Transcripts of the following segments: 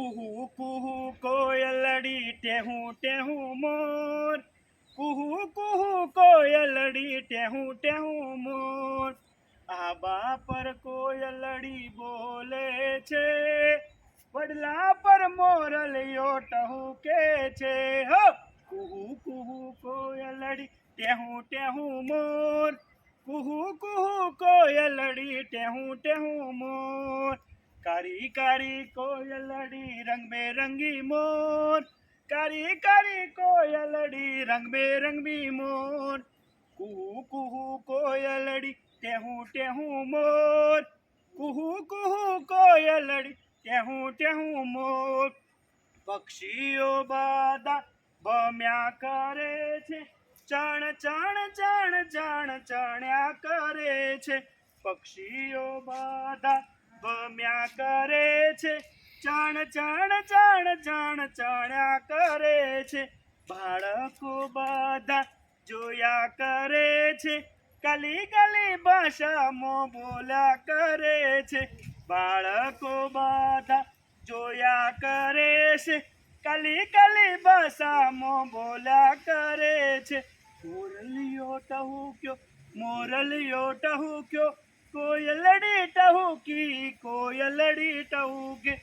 કુહુ કુહુ કોયલડી, ટેહું ટેહું મોર. કુહુ કુહુ કોયલડી, ટેહું ટેહું મોર. આબા પર કોયલડી બોલે છે, વડલા પર મોરલિયો ટહુકે છે. હો! કુહુ કુહુ કોયલડી, ટેહું ટેહું મોર. કુહુ કુહુ કોયલડી, ટેહું ટેહું મોર. કારી કારી કોયલડી રંગબેરંગી મોર કારી કારી કોયલડી રંગબેરંગી મોર કુહુ કુહુ કોયલડી ટેહું ટેહું મોર કુહુ કુહુ કોયલડી ટેહું ટેહું મોર પક્ષીઓ બાદા ભમ્યા કરે છે ચણ ચણ ચણ ચણ ચણ્યા કરે છે પક્ષીઓ બધા ભમ્યા કરે છે ચણ ચણ ચણ ચણ ચણ્યા કરે છે. બાળકો બધા જોયા કરે છે કલી કલી ભાષામાં બોલ્યા કરે છે. બાળકો બધા જોયા કરે છે કલી કલી ભાષામાં બોલ્યા કરે છે. મોરલિયો ટહુક્યો મોરલિયો ટહુક્યો કોયલડી ટહુકી કોયલડી ટહુકે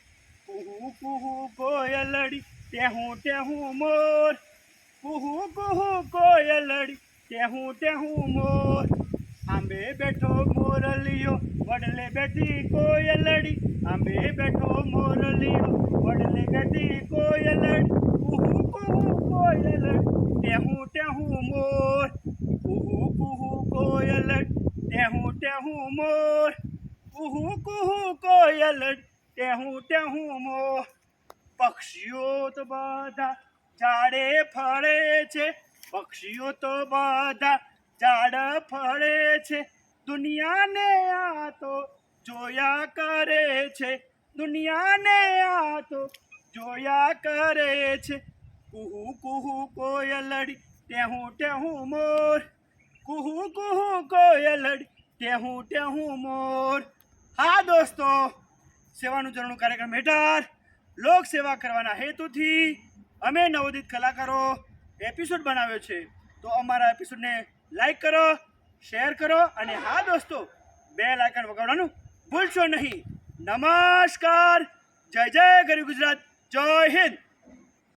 કુહુ કુહુ કોયલડી ટેહું ટેહું મોર. કુહુ કુહુ કોયલડી ટેહું ટેહું મોર. આંબે બેઠો મોરલિયો વડલે બેઠી કોયલડી આંબે બેઠો મોરલિયો વડલે બેઠી કોયલડી કુહુ કુહુ કોયલડી ટેહું ટેહું મોર કુહુ કુહુ કોયલડી ટેહું મોર. કુહુ કુહુ કોયલ તેહું તેહું મોર. પક્ષીઓ તો બધા ઝાડે ફળે છે. પક્ષીઓ તો બધા ઝાડ ફળે છે. દુનિયાને આ તો જોયા કરે છે. દુનિયાને આ તો જોયા કરે છે. કુહુ કુહુ કોયલડી ટેહું ટેહું મોર. કુહુ કુહુ કોયલડી ટેહું ટેહું મોર. હા દોસ્તો, સેવાનું જરૂરનું કાર્યક્રમ હેઠળ લોક સેવા કરવાના હેતુથી અમે નવોદિત કલાકારો એપિસોડ બનાવ્યો છે. તો અમારા એપિસોડને લાઈક કરો શેર કરો અને હા દોસ્તો બે લાઇકન વગાડવાનું ભૂલશો નહીં. નમસ્કાર. જય જય ગરી ગુજરાત. જય હિન્દ.